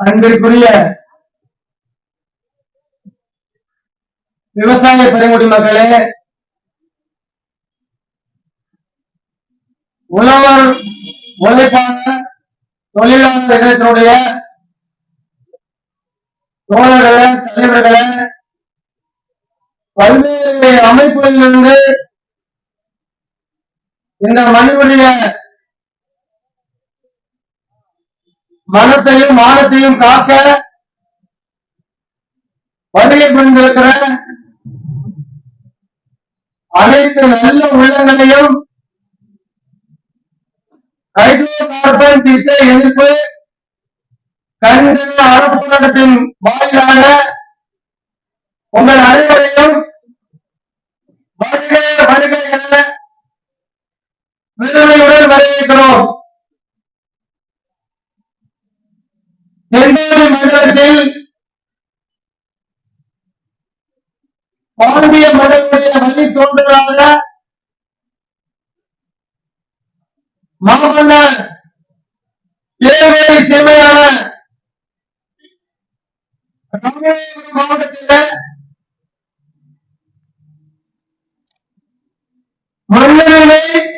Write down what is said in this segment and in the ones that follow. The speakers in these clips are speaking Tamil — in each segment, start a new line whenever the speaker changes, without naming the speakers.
அன்பிற்குரிய விவசாய பெருங்குடி மக்களே உழவர் உழைப்பாளர் தொழிலாளர் தினத்தினுடைய தோழர்களே தலைவர்களே பல்வேறு அமைப்புகளிலிருந்து இந்த மனிதனுடைய மனத்தையும் மானத்தையும் காக்க பணியை புரிந்திருக்கிற அனைத்து நல்ல உள்ளங்களையும் ஹைட்ரோ கார்பன் திட்ட எதிர்ப்பு கண்டன அறப்போராட்டத்தின் வாயிலாக உங்கள் அனைவரையும் வருகை வருகை என வரவேற்கிறோம். மண்டலத்தில் பாண்டிய மண்டலத்துடைய வழி தோன்றலாக மாமன்னர் சேவை சேவையான ராமேஸ்வரம் மாவட்டத்தில் மன்னரின்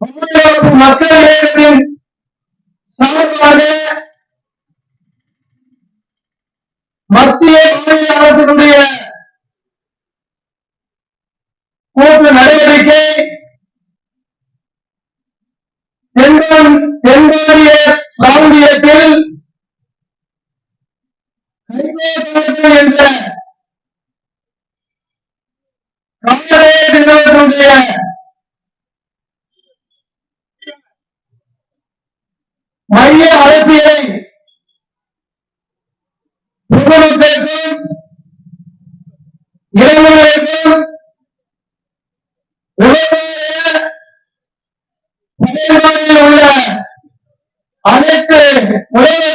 தமிழக மக்கள் இயக்கத்தின் சார்பாக மத்திய மாநில அரசினுடைய கூட்டு நடவடிக்கை தென்கான் தென்காரிய பிராந்தியத்தில் வேண்டும் என்ற காங்கிரஸ் நிறுவனத்தினுடைய மைய அரசியலை பொதுமக்களுக்கும் இளைஞர்களுக்கும் விவசாய உள்ள அனைத்து உலக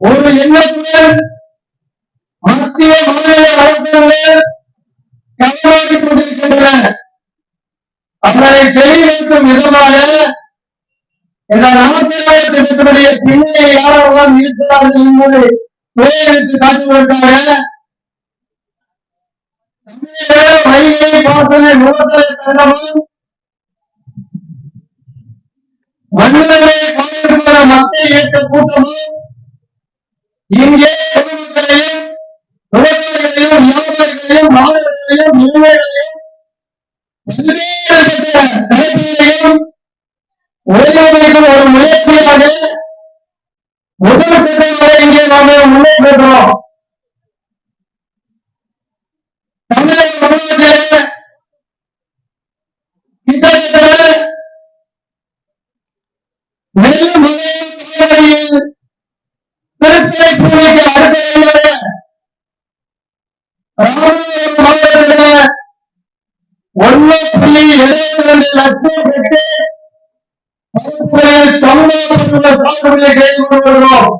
ஒரு எண்ணத்துடன் மத்திய மாநில அரசுகள் கையாளி கொண்டிருக்கின்றன அவர்களை தெளிவுறுத்தும் விதமாக இந்த நாட்டிய திட்டத்தினுடைய பின்னணி யாரெல்லாம் இருக்கிறார்கள் என்பதை துறையெடுத்து காட்டுவதற்காக வைகை பாசன விவசாய சங்கமும் மனிதர்களை பாதுகாக்கிற மக்கள் இயக்க கூட்டமும் இங்கே பொதுமக்களையும் விவசாயிகளையும் வியாபாரிகளையும் மாணவர்களையும் இளைஞர்களையும் பல்வேறு தலைப்புகளையும் ஒரு முயற்சியாக முதல் திட்டங்களை இங்கே நாம முன்னேற்றோம் தமிழக மாநிலத்தில் கிட்டத்தட்ட எழுபத்தி ரெண்டு லட்சம் செய்து கொண்டு வருகிறோம்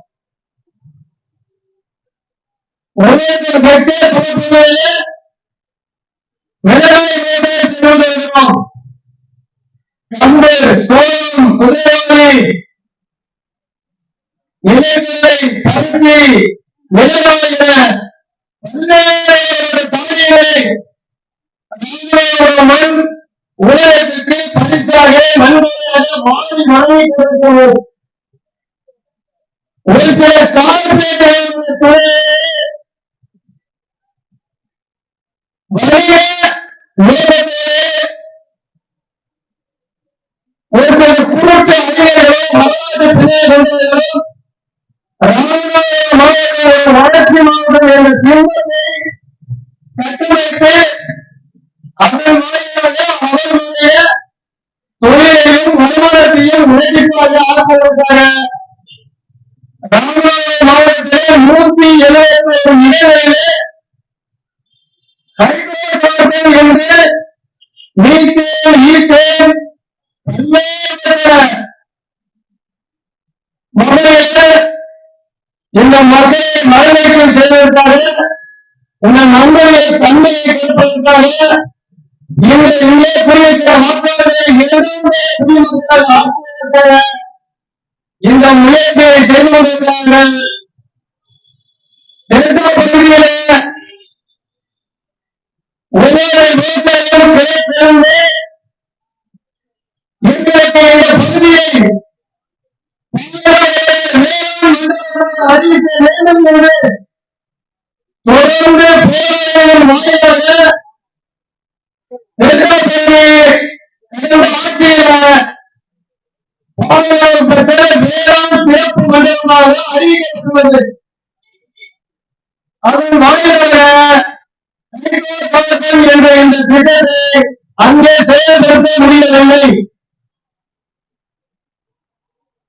ஒரு லட்சம் பெற்று பரப்புரையில் செய்து கொண்டு கம்பு சோளம் பருத்தி பல்வேறு தானியங்களை உலகத்திற்கு பரிசாக நன்மையாக மாறி வழங்கி ஒரு சில கார்பரேட் ஒரு சில கூட்டு அதிகாரிகளும் வளர்ச்சி மாவட்டம் என்ற கட்டமைத்து அதன் அவர்களுடைய தொழிலையும் வருமானத்தையும் உழைப்பாக ஆக்குவதற்காக ராமநாதபுரம் மாவட்டத்தில் நூத்தி எழுபத்தி ஒரு இடைவெளியிலே ஹைட்ரோகார்பன் என்று மீத்தேன் ஈத்தேன் மகளிர் இந்த மக்களை செய்வதற்காக இந்த நண்பர்களை தன்மையை கொடுப்பதற்காக இந்த முயற்சியை செய்து கொண்டிருக்கிறார்கள் டெல்டா பகுதியிலே ஒவ்வொரு விவசாயியும் கிடைத்திருந்து எங்களுக்கு இந்த பகுதியை அறிவிக்க வேண்டும் என்று தொடர்ந்து போராட்டங்கள் வாயிலாக நெருக்கடி கடந்த ஆட்சியில பாதுகாப்பு பெற்ற வேளாண் சிறப்பு மண்டலமாக அறிவிக்கப்பட்டுள்ளது அதன் வாயிலாக என்ற இந்த திட்டத்தை அங்கே செயல்படுத்த முடியவில்லை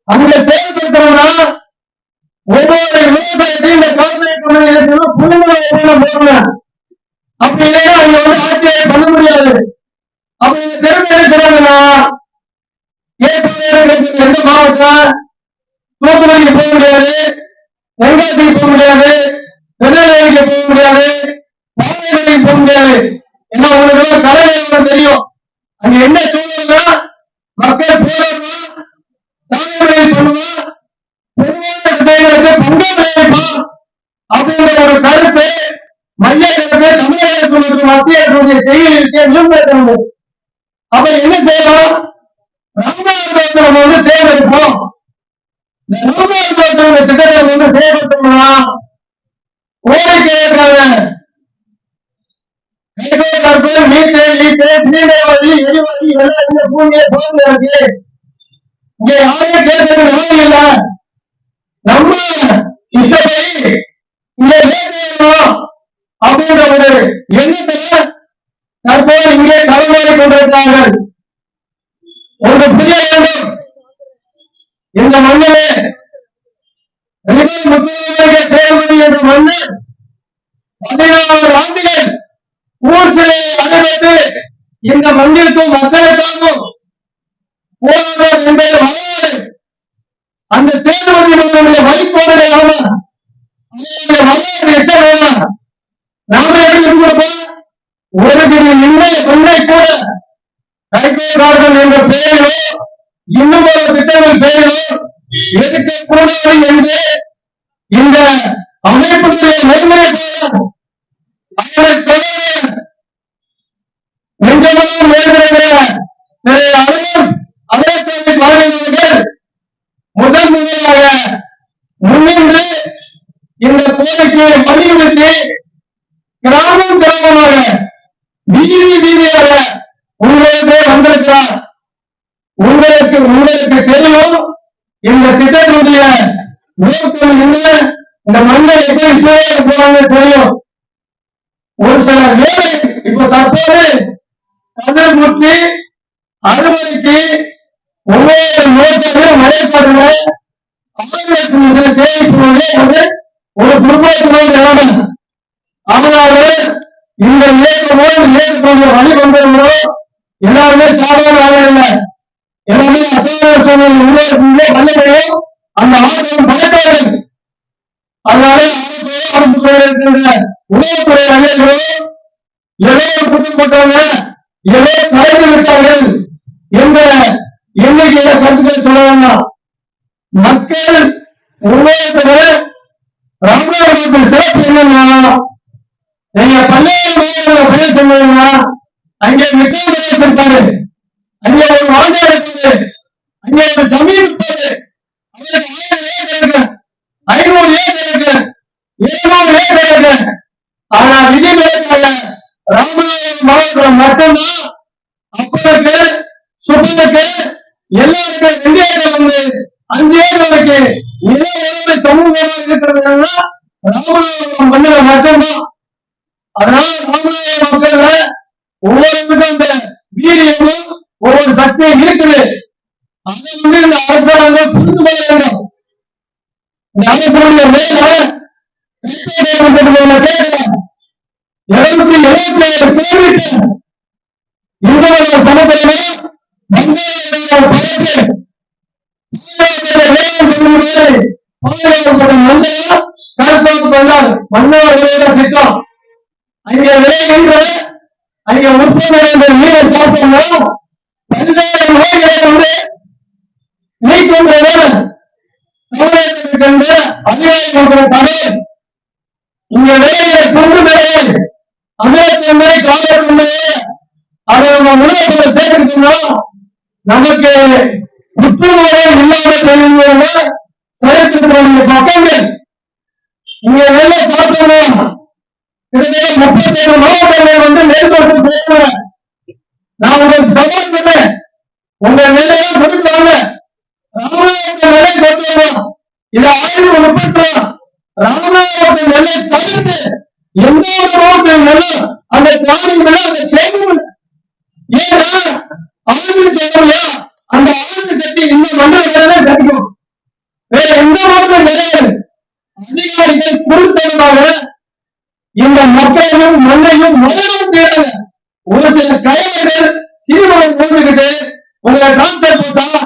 அங்கே செயல்படுத்தணும்னா ஒவ்வொரு விவசாயத்தையும் இந்த கார்பரேட் கம்பெனி புதுமையான போகணும். அப்படி இல்லையா அவங்க வந்து ஆட்சியை பண்ண முடியாது. அப்ப இந்த திறமை இருக்கிறாங்கன்னா ஏற்பாடு எந்த மாவட்டம் தூத்துக்குடிக்கு போக முடியாது தென்காசிக்கு போக முடியாது திருநெல்வேலிக்கு போக முடியாது பாளையங்களுக்கு போக முடியாது ஏன்னா உங்களுக்கு எல்லாம் கலை நிறுவனம் தெரியும் அங்க என்ன சூழ்நிலை மக்கள் போராடணும் சாகுபடி பண்ணுவா பொதுவான விதைகளுக்கு பங்கு விளைவிப்பா அப்படின்ற ஒரு கருத்து மைய கருத்து தமிழக அரசு மற்றும் மத்திய அரசுடைய செய்திகளுக்கு விரும்புகிறது அப்ப என்ன செய்யலாம் ராமநாதபுரத்தை நம்ம வந்து தேர்ந்தெடுப்போம். இந்த திட்டத்தை வந்து செயல்படுத்தணும்னா கோரிக்கை இருக்காங்க கைகோர்ப்பு மீத்தேன் ஈத்தேன் சீனவாதி எரிவாயு எல்லாம் இந்த பூமியை போர்ந்து இருக்கு இங்க யாரையும் தேர்தல் யாரும் இல்ல. நம்ம இஷ்டப்படி இங்க வேணும் அப்படின்ற ஒரு எண்ணத்துல தற்போது இங்கே களமாடி கொண்டிருக்கிறார்கள். ஒரு புதிய வேண்டும். இந்த மண்ணிலே முத்துவதாக செயல்படி என்ற மண்ணு பதினாறு ஆண்டுகள் ஊர் சிலையை அடைபட்டு இந்த மண்ணிற்கும் மக்களுக்காகவும் வரலாறு அந்த சேதுபதி மன்னனுடைய வைகோடனை நாம அவருடைய வரலாறு எச்ச வேணாம் நாம எப்படி கொடுப்போம் ஒரு கூட கைகோடார்கள் என்ற பெயரிலோ இன்னும் ஒரு திட்டங்கள் பெயரிலோ எடுக்கக்கூடாது என்று இந்த அமைப்புடைய நேர்மையை அவரை சொல்ல நெஞ்சமெல்லாம் நேர்ந்திருக்கிற திரு அருண் அலேசாமி மாணவர்கள் முதல் முதலாக முன்னின்று இந்த கோரிக்கையை வலியுறுத்தி கிராமம் கிராமமாக வீதி வீதியாக உங்களுக்கு வந்திருக்கிறார் உங்களுக்கு உங்களுக்கு தெரியும்? இந்த திட்டத்தினுடைய நோக்கம் என்ன? இந்த மண்ணை எப்படி சூழலுக்கு போறாங்க தெரியும். ஒரு சில வேலை இப்ப தற்போது கதிர் முற்றி அறுவடைக்கு ஒவ்வொரு நோக்கங்களும் மழைப்படுற ஆயிரத்தி தேவைப்படுவதே வந்து ஒரு துர்பாக்கியமான நிலைமை அதனால இந்த இயக்கமோ இயக்கக்கூடிய வழி வந்தவங்களோ எல்லாருமே சாதாரண ஆளு இல்லை. எல்லாமே அசாதாரண சூழ்நிலை உள்ளே வல்லமையும் அந்த ஆட்களும் பணக்காரர்கள் அதனால அரசு துறையில் இருக்கின்ற உணவுத்துறை அதிகாரிகளோ ஏதோ குற்றம் போட்டாங்க ஏதோ கலைந்து விட்டார்கள் என்ற எண்ணிக்கையில கருத்துக்கள் சொல்ல வேண்டாம். மக்கள் உண்மையத்தில் ராமநாதபுரத்தின் சிறப்பு என்னன்னா நீங்க பல்வேறு மாநில பேர் சொன்னீங்கன்னா அங்கே மிகவும் இருப்பாரு அங்கே ஒரு வாழ்க்கை இருக்குது. அங்கே ஒரு ஜமீன் இருப்பாரு அவருக்கு ஆயிரம் ஏக்கர் இருக்கு ஐநூறு ஏக்கர் இருக்கு எழுநூறு ஏக்கர் இருக்கு ஆனா விதிவிலக்காக ராமநாதபுரம் மாவட்டத்தில் மட்டும்தான். அப்பனுக்கு சுப்பனுக்கு எல்லாருக்கும் ரெண்டு ஏக்கர் வந்து அஞ்சு ஏக்கருக்கு நில உரிமை சமூகமாக இருக்கிறதுனா ராமநாதபுரம் மண்ணில மட்டும்தான். அதனால ராமநாதபுரம் மக்கள்ல ஒவ்வொருவருக்கும் அந்த வீரியமும் ஒவ்வொரு சக்தியும் இருக்குது. அதை வந்து இந்த அரசாங்கம் புரிந்து கொள்ள வேண்டும். இந்த அரசுடைய மேல இருநூத்தி எழுபத்தி ஏழு கிலோமீட்டர். இந்து சமுதாயம் வந்தால் திட்டம். அங்க விளைகின்ற அங்க உற்பத்தி மீனை சாப்பிடணும் பல்வேறு நோய்களை வந்து நீக்கின்ற தமிழகத்திற்கு அதிகாரி கொடுக்கிற தடை இங்க விளைகிற குண்டு விலை அமிலத்தன்மை காலத்தன்மை அதை நம்ம உணவுகளை சேர்த்துக்கிட்டோம் நமக்கு புற்றுநோயே இல்லாமல் தெரியுங்க சரித்திரத்தினுடைய பக்கங்கள். இங்கே வெளில சாப்பிடணும்? கிட்டத்தட்ட முப்பத்தி ஏழு மாவட்டங்கள் வந்து மேற்கொண்டு பேசுறேன் நான் உங்களுக்கு சவால் உங்க நிலையெல்லாம் கொடுத்தாங்க ராமநாதபுரத்தை நிலை கொண்டு வரணும் இது ஆயிரத்தி முப்பத்தி ராமநாதபுரத்தை நிலை தவிர்த்து எந்த ஒரு மாவட்டம் நிலம் அந்த கிராமங்கள் அந்த கேள்வி. ஏன்னா ஆளுநர் சொல்றியா அந்த ஆளுநர் சக்தி இந்த மண்டலத்திலே கிடைக்கும் வேற எந்த மாவட்டம் கிடையாது. அதிகாரிகள் பொருத்தமாக இந்த மக்களையும் மண்ணையும் மரணம் செய்யறாங்க ஒரு சில கலைஞர்கள் சினிமாவை போட்டுக்கிட்டு உங்களை டான்சர் போட்டா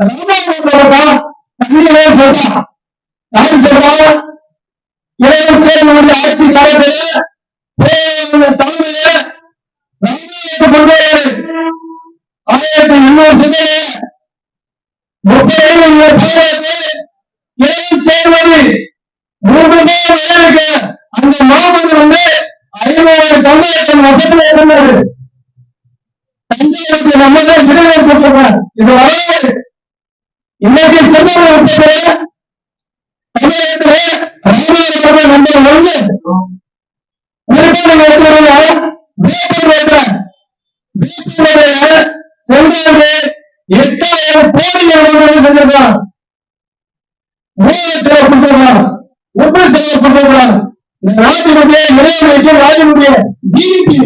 ராமாயணம் போட்டா தண்ணியிலே போட்டா. யாரும் சொல்றா? இறைவன் சேர்ந்து ஆட்சி காலத்தில் தலைமையில கொண்டு ஆயிரத்தி இன்னொரு சிந்தனை முப்பது இறைவன் சேர்வது மூன்று அந்த மாமன் வந்து ஐநூறு தமிழகம் வசதியில் இருந்தாரு தஞ்சாவூருக்கு நம்ம தான் விடுதலை போட்டிருக்கோம் இது வரலாறு. இன்னைக்கு திருமணம் உட்பட ராமநாதபுரம் நம்பர் ஒன்று விழுப்புரம் எடுத்துறீங்க விழுப்புரம் விழுப்புரம் சென்றாங்க எட்டாயிரம் கோடி செஞ்சிருக்கான். மூணு செலவு கொடுத்துருக்கான் செய்யப்பட்டிருக்கிறார் இந்த நாட்டினுடைய இளைஞர்களுக்கு நாட்டினுடைய ஜிடிபி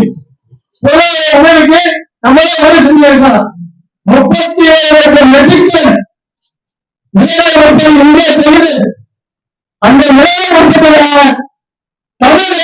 பொருளாதார உணவுக்கு நம்மளே உதவி செஞ்சிருக்கலாம். முப்பத்தி ஏழு லட்சம் மெட்ரிக் டன் நிலையான உற்பத்தி இந்தியா செய்து அந்த நிலையான உற்பத்தியான தமிழக